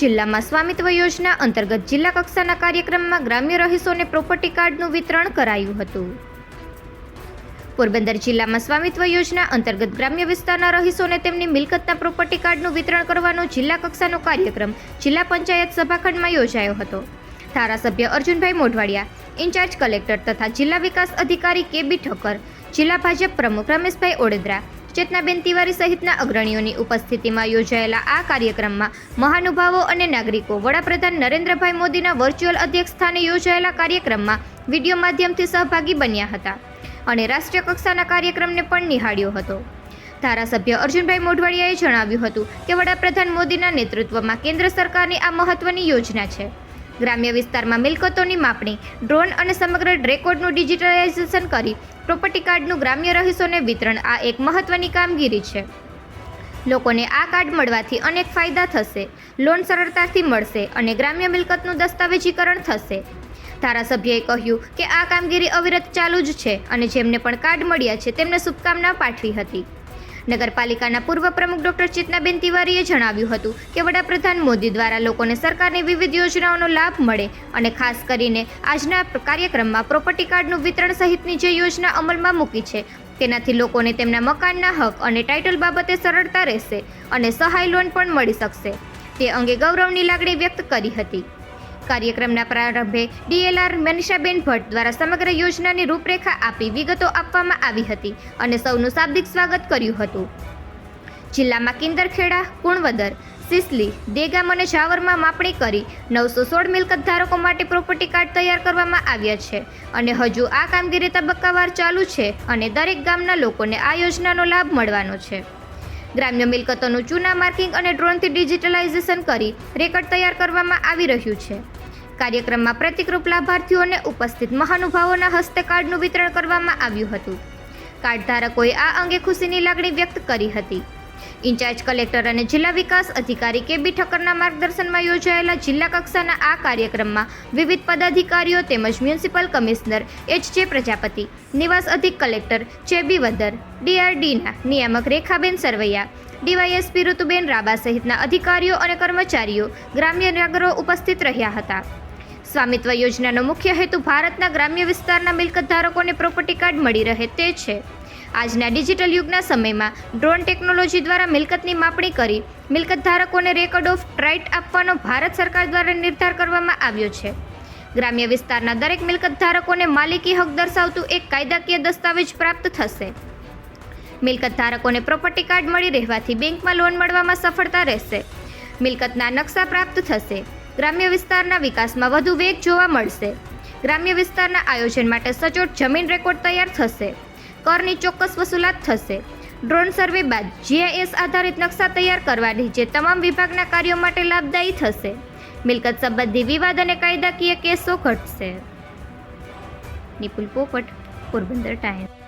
જિલ્લામાં સ્વામિત્વ યોજના અંતર્ગત જિલ્લા કક્ષાના કાર્યક્રમમાં ગ્રામ્ય રહીશોને પ્રોપર્ટી કાર્ડનું વિતરણ કરાયું હતું. પોરબંદર જિલ્લામાં સ્વામિત્વ યોજના અંતર્ગત ગ્રામ્ય વિસ્તારના રહીશોને તેમની મિલકતના પ્રોપર્ટી કાર્ડનું વિતરણ કરવાનો જિલ્લા કક્ષાનો કાર્યક્રમ જિલ્લા પંચાયત સભાખંડમાં યોજાયો હતો. ધારાસભ્ય અર્જુનભાઈ મોઢવાડિયા, ઇન્ચાર્જ કલેક્ટર તથા જિલ્લા વિકાસ અધિકારી કે બી ઠક્કર જિલ્લા ભાજપ પ્રમુખ રમેશભાઈ ઓડેદરા, ચેતનાબેન તિવારી સહિતના અગ્રણીઓની ઉપસ્થિતિમાં યોજાયેલા આ કાર્યક્રમમાં મહાનુભાવો અને નાગરિકો, વડાપ્રધાન નરેન્દ્રભાઈ મોદીના વર્ચ્યુઅલ અધ્યક્ષ સ્થાને યોજાયેલા કાર્યક્રમમાં વીડિયો માધ્યમથી સહભાગી બન્યા હતા અને રાષ્ટ્રીય કક્ષાના કાર્યક્રમને પણ નિહાળ્યો હતો. ધારાસભ્ય અર્જુનભાઈ મોઢવાડિયાએ જણાવ્યું હતું કે વડાપ્રધાન મોદીના નેતૃત્વમાં કેન્દ્ર સરકારની આ મહત્વની યોજના છે. ગ્રામ્ય વિસ્તારમાં મિલકતોની માપણી, ડ્રોન અને સમગ્ર રેકોર્ડનું ડિજિટલાઇઝેશન કરી પ્રોપર્ટી કાર્ડનું ગ્રામ્ય રહીશોને વિતરણ, આ એક મહત્વની કામગીરી છે. લોકોને આ કાર્ડ મળવાથી અનેક ફાયદા થશે, લોન સરળતાથી મળશે અને ગ્રામ્ય મિલકતનું દસ્તાવેજીકરણ થશે. ધારાસભ્યએ કહ્યું કે આ કામગીરી અવિરત ચાલુ જ છે અને જેમને પણ કાર્ડ મળ્યા છે તેમને શુભકામના પાઠવી હતી. નગરપાલિકાના પૂર્વ પ્રમુખ ડોક્ટર ચેતનાબેન તિવારીએ જણાવ્યું હતું કે વડાપ્રધાન મોદી દ્વારા લોકોને સરકારની વિવિધ યોજનાઓનો લાભ મળે અને ખાસ કરીને આજના કાર્યક્રમમાં પ્રોપર્ટી કાર્ડનું વિતરણ સહિતની જે યોજના અમલમાં મૂકી છે, તેનાથી લોકોને તેમના મકાનના હક અને ટાઇટલ બાબતે સરળતા રહેશે અને સહાય લોન પણ મળી શકશે. તે અંગે ગૌરવની લાગણી વ્યક્ત કરી હતી. કાર્યક્રમના પ્રારંભે ડીએલઆર મનીષાબેન ભટ્ટ દ્વારા સમગ્ર યોજનાની રૂપરેખા આપી વિગતો આપવામાં આવી હતી અને સૌનું શાબ્દિક સ્વાગત કર્યું હતું. જિલ્લામાં કિંદરખેડા કુણવદર સિસલી, દેગામ અને ઝાવરમાં માપણી કરી નવસો સોળ મિલકત ધારકો માટે પ્રોપર્ટી કાર્ડ તૈયાર કરવામાં આવ્યા છે અને હજુ આ કામગીરી તબક્કાવાર ચાલુ છે અને દરેક ગામના લોકોને આ યોજનાનો લાભ મળવાનો છે. ગ્રામ્ય મિલકતોનું ચૂના માર્કિંગ અને ડ્રોનથી ડિજિટલાઇઝેશન કરી રેકર્ડ તૈયાર કરવામાં આવી રહ્યું છે. કાર્યક્રમમાં પ્રતિકરૂપ લાભાર્થીઓને ઉપસ્થિત મહાનુભાવોના હસ્તે કાર્ડનું વિતરણ કરવામાં આવ્યું હતું. કાર્ડ ધારકોએ આ અંગે ખુશીની લાગણી વ્યક્ત કરી હતી. ઇન્ચાર્જ કલેક્ટર અને જિલ્લા વિકાસ અધિકારી કે બી ઠક્કરના માર્ગદર્શનમાં યોજાયેલા જિલ્લા કક્ષાના આ કાર્યક્રમમાં વિવિધ પદાધિકારીઓ તેમજ મ્યુનિસિપલ કમિશનર એચ જે પ્રજાપતિ, નિવાસ અધિક કલેક્ટર જે વદર, ડીઆરડીના નિયામક રેખાબેન સરવૈયા, ડીવાયએસપી ઋતુબેન રાબા સહિતના અધિકારીઓ અને કર્મચારીઓ ગ્રામ્ય નાગરો ઉપસ્થિત રહ્યા હતા. સ્વામિત્વ યોજનાનો મુખ્ય હેતુ ભારતના ગ્રામ્ય વિસ્તારના મિલકત ધારકોને પ્રોપર્ટી કાર્ડ મળી રહે તે છે. આજના ડિજિટલ યુગના સમયમાં ડ્રોન ટેકનોલોજી દ્વારા મિલકતની માપણી કરી મિલકત ધારકોને રેકોર્ડ ઓફ રાઇટ આપવાનો ભારત સરકાર દ્વારા નિર્ધાર કરવામાં આવ્યો છે. ગ્રામ્ય વિસ્તારના દરેક મિલકત ધારકોને માલિકી હક દર્શાવતું એક કાયદાકીય દસ્તાવેજ પ્રાપ્ત થશે. મિલકત ધારકોને પ્રોપર્ટી કાર્ડ મળી રહેવાથી બેંકમાં લોન મળવામાં સફળતા રહેશે. મિલકતના નકશા પ્રાપ્ત થશે. ગ્રામ્ય વિસ્તારના વિકાસમાં વધુ વેગ જોવા મળશે. ગ્રામ્ય વિસ્તારના આયોજન માટે સચોટ જમીન રેકોર્ડ તૈયાર થશે. કરની ચોક્કસ વસૂલાત થશે. ડ્રોન સર્વે બાદ જીઆઈએસ આધારિત નકશા તૈયાર કરવાની જે તમામ વિભાગના કાર્યો માટે લાભદાયી થશે. મિલકત સંબંધી વિવાદ અને કાયદાકીય કેસો ઘટશે. નિપુલ પોપટ, પોરબંદર ટાઈમ્સ.